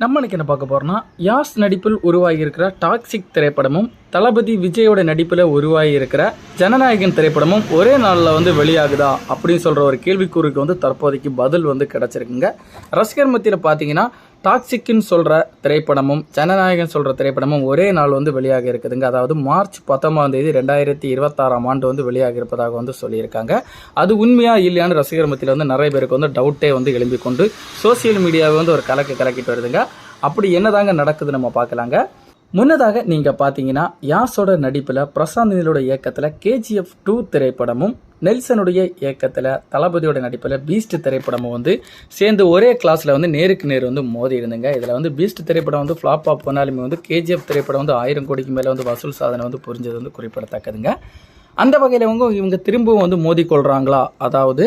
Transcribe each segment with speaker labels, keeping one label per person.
Speaker 1: நம்மளுக்கு என்ன பார்க்க போகிறோன்னா யாஸ் நடிப்பில் உருவாகியிருக்கிற டாக்ஸிக் திரைப்படமும் தளபதி விஜயோட நடிப்பில் உருவாகியிருக்கிற ஜனநாயகன் திரைப்படமும் ஒரே நாளில் வந்து வெளியாகுதா அப்படின்னு சொல்கிற ஒரு கேள்விக்கூறுக்கு வந்து தற்போதைக்கு பதில் வந்து கிடச்சிருக்குங்க. ரசிகர் மத்தியில் பார்த்தீங்கன்னா டாக்ஸிக்னு சொல்கிற திரைப்படமும் ஜனநாயகன் சொல்கிற திரைப்படமும் ஒரே நாள் வந்து வெளியாக இருக்குதுங்க. அதாவது மார்ச் பத்தொம்பதாம் தேதி ரெண்டாயிரத்தி இருபத்தாறாம் ஆண்டு வந்து வெளியாக இருப்பதாக வந்து சொல்லியிருக்காங்க. அது உண்மையாக இல்லையான்னு ரசிகர் மத்தியில் வந்து நிறைய பேருக்கு வந்து டவுட்டே வந்து எழும்பி கொண்டு சோசியல் மீடியாவை வந்து ஒரு கலக்கு கலக்கிட்டு வருதுங்க. அப்படி என்னதாங்க நடக்குது நம்ம பார்க்கலாங்க. முன்னதாக நீங்கள் பார்த்தீங்கன்னா யாஸோட நடிப்பில் பிரசாந்த் நீலோட இயக்கத்தில் கேஜிஎஃப் டூ திரைப்படமும் நெல்சனுடைய இயக்கத்தில் தளபதியோட நடிப்பில் பீஸ்ட் திரைப்படமும் வந்து சேர்ந்து ஒரே கிளாஸில் வந்து நேருக்கு நேர் வந்து மோதி இருந்துங்க. இதில் வந்து பீஸ்ட் திரைப்படம் வந்து ஃப்ளாப் ஆஃப் போனாலுமே வந்து கேஜிஎஃப் திரைப்படம் வந்து ஆயிரம் கோடிக்கு மேலே வந்து வசூல் சாதனை வந்து புரிஞ்சது வந்து குறிப்பிடத்தக்கதுங்க. அந்த வகையில் இவங்க இவங்க திரும்பவும் வந்து மோதி கொள்கிறாங்களா அதாவது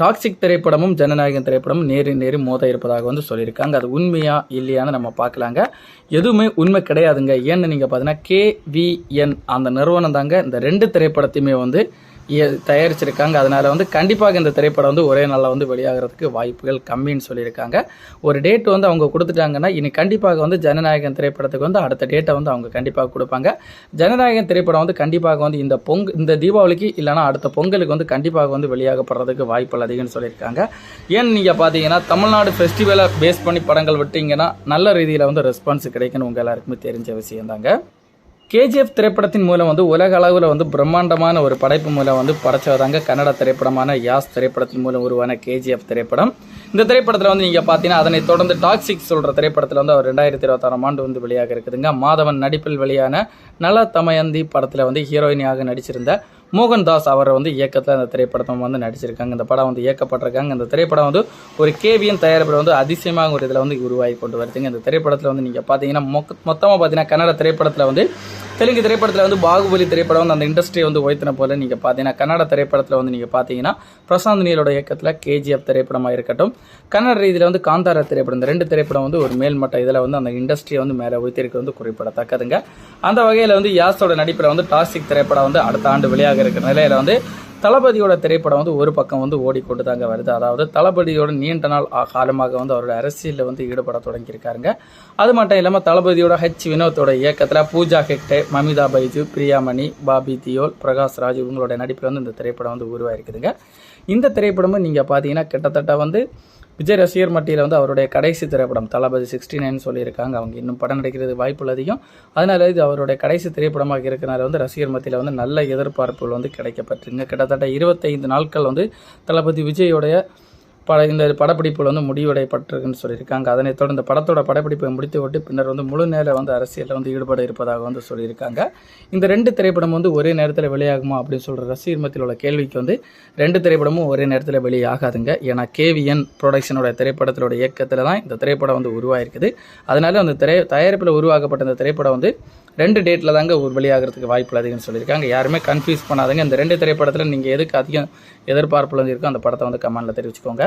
Speaker 1: டாக்ஸிக் திரைப்படமும் ஜனநாயகம் திரைப்படமும் நேரு நேரு மோத இருப்பதாக வந்து சொல்லியிருக்காங்க. அது உண்மையா இல்லையான்னு நம்ம பார்க்கலாங்க. எதுவுமே உண்மை கிடையாதுங்க. ஏன்னு நீங்கள் பார்த்தீங்கன்னா கேவிஎன் அந்த நிறுவனம் தாங்க இந்த ரெண்டு திரைப்படத்தையுமே வந்து தயாரிச்சிருக்காங்க. அதனால் வந்து கண்டிப்பாக இந்த திரைப்படம் வந்து ஒரே நாளில் வந்து வெளியாகிறதுக்கு வாய்ப்புகள் கம்மின்னு சொல்லியிருக்காங்க. ஒரு டேட் வந்து அவங்க கொடுத்துட்டாங்கன்னா இனி கண்டிப்பாக வந்து ஜனநாயகன் திரைப்படத்துக்கு வந்து அடுத்த டேட்டை வந்து அவங்க கண்டிப்பாக கொடுப்பாங்க. ஜனநாயகன் திரைப்படம் வந்து கண்டிப்பாக வந்து இந்த பொங்க இந்த தீபாவளிக்கு இல்லைனா அடுத்த பொங்கலுக்கு வந்து கண்டிப்பாக வந்து வெளியாகப்படுறதுக்கு வாய்ப்புகள் அதிகம்னு சொல்லியிருக்காங்க. ஏன்னு நீங்கள் பார்த்தீங்கன்னா தமிழ்நாடு ஃபெஸ்டிவலை பேஸ் பண்ணி படங்கள் விட்டீங்கன்னா நல்ல ரீதியில் வந்து ரெஸ்பான்ஸ் கிடைக்குன்னு உங்கள் எல்லாருக்குமே தெரிஞ்ச விஷயம்தாங்க கேஜிஎஃப் திரைப்படத்தின் மூலம் வந்து உலக அளவில் வந்து பிரம்மாண்டமான ஒரு படைப்பு மூலம் வந்து படைச்சதாங்க கன்னட திரைப்படமான யாஸ் திரைப்படத்தின் மூலம் உருவான கேஜிஎஃப் திரைப்படம். இந்த திரைப்படத்தில் வந்து நீங்கள் பார்த்தீங்கன்னா அதனை தொடர்ந்து டாக்ஸிக் சொல்கிற திரைப்படத்தில் வந்து அவர் ரெண்டாயிரத்தி இருபத்தாறாம் ஆண்டு வந்து வெளியாக இருக்குதுங்க. மாதவன் நடிப்பில் வெளியான நல தமயந்தி படத்தில் வந்து ஹீரோயினியாக நடிச்சிருந்த மோகன்தாஸ் அவரை வந்து இயக்கத்தில் அந்த திரைப்படத்தை வந்து நடிச்சிருக்காங்க. இந்த படம் வந்து இயக்கப்பட்டிருக்காங்க. இந்த திரைப்படம் வந்து ஒரு கேவியன் தயாரிப்பில் வந்து அதிசயமாக ஒரு இதில் வந்து உருவாகி கொண்டு வருதுங்க. இந்த திரைப்படத்தில் வந்து நீங்கள் பார்த்தீங்கன்னா மொக்க மொத்தமாக பார்த்தீங்கன்னா கன்னட திரைப்படத்தில் வந்து தெலுங்கு திரைப்படத்தில் வந்து பாகுபலி திரைப்படம் வந்து அந்த இண்டஸ்ட்ரியை வந்து உயர்த்தின போல நீங்கள் பார்த்தீங்கன்னா கன்னட திரைப்படத்தில் வந்து நீங்கள் பார்த்தீங்கன்னா பிரசாந்த் நீலோட இயக்கத்தில் கேஜிஎஃப் திரைப்படமாக இருக்கட்டும் கன்னட ரீதியில் வந்து காந்தாரா திரைப்படம் இந்த ரெண்டு திரைப்படம் வந்து ஒரு மேல்மட்ட இதில் வந்து அந்த இண்டஸ்ட்ரியை வந்து மேலே உயர்த்திருக்கு வந்து குறிப்பிடத்தக்கதுங்க. அந்த வகையில் வந்து யாஸோட நடிப்பில் வந்து டாஸ்டிக் திரைப்படம் வந்து அடுத்த ஆண்டு வெளியாக இருக்கிற நிலையில் வந்து தளபதியோட திரைப்படம் வந்து ஒரு பக்கம் வந்து ஓடிக்கொண்டு தாங்க வருது. அதாவது தளபதியோட நீண்ட நாள் ஆ- காலமாக வந்து அவரோட அரசியலில் வந்து ஈடுபட தொடங்கியிருக்காருங்க. அது மட்டும் இல்லாமல் தளபதியோட ஹெச் வினோத்தோட இயக்கத்தில் பூஜா ஹெக்டே மமிதா பைஜு பிரியாமணி பாபி தியோல் பிரகாஷ் ராஜ் இவங்களோட நடிப்பில் வந்து இந்த திரைப்படம் வந்து உருவாயிருக்குதுங்க. இந்த திரைப்படமும் நீங்கள் பார்த்தீங்கன்னா கிட்டத்தட்ட வந்து விஜய் ரசிகர் மட்டியில் வந்து அவருடைய கடைசி திரைப்படம் தளபதி சிக்ஸ்டி நைன் சொல்லியிருக்காங்க. அவங்க இன்னும் படம் நடிக்கிறது வாய்ப்புகள் அதிகம். அதனால இது அவருடைய கடைசி திரைப்படமாக இருக்கிறனால வந்து ரசிகர் மத்தியில் வந்து நல்ல எதிர்பார்ப்புகள் வந்து கிடைக்கப்பட்டிருங்க கிட்டத்தட்ட இருபத்தைந்து நாட்கள் வந்து தளபதி விஜயோடைய பட இந்த படப்பிடிப்புகள் வந்து முடிவடைப்பட்டிருக்குன்னு சொல்லியிருக்காங்க. அதனைத் தொடர்ந்து படத்தோட படப்பிடிப்பை முடித்து விட்டு பின்னர் வந்து முழு நேர வந்து அரசியலில் வந்து ஈடுபட இருப்பதாக வந்து சொல்லியிருக்காங்க. இந்த ரெண்டு திரைப்படம் வந்து ஒரே நேரத்தில் வெளியாகுமா அப்படின்னு சொல்கிற ரசிகர் மத்தியில் உள்ள கேள்விக்கு வந்து ரெண்டு திரைப்படமும் ஒரே நேரத்தில் வெளியாகாதுங்க. ஏன்னா கேவிஎன் ப்ரொடக்ஷனோட திரைப்படத்திலோட இயக்கத்தில் தான் இந்த திரைப்படம் வந்து உருவாயிருக்குது. அதனால் அந்த திரை தயாரிப்பில் உருவாக்கப்பட்ட இந்த திரைப்படம் வந்து ரெண்டு டேட்டில் தாங்க ஒரு வெளியாகிறதுக்கு வாய்ப்பு அதிகம்னு சொல்லியிருக்காங்க. யாருமே கன்ஃபியூஸ் பண்ணாதுங்க. இந்த ரெண்டு திரைப்படத்தில் நீங்கள் எதுக்கு அதிகம் எதிர்பார்ப்புல இருக்கோ அந்த படத்தை வந்து கமெண்ட்டில் தெரிவிச்சுக்கோங்க.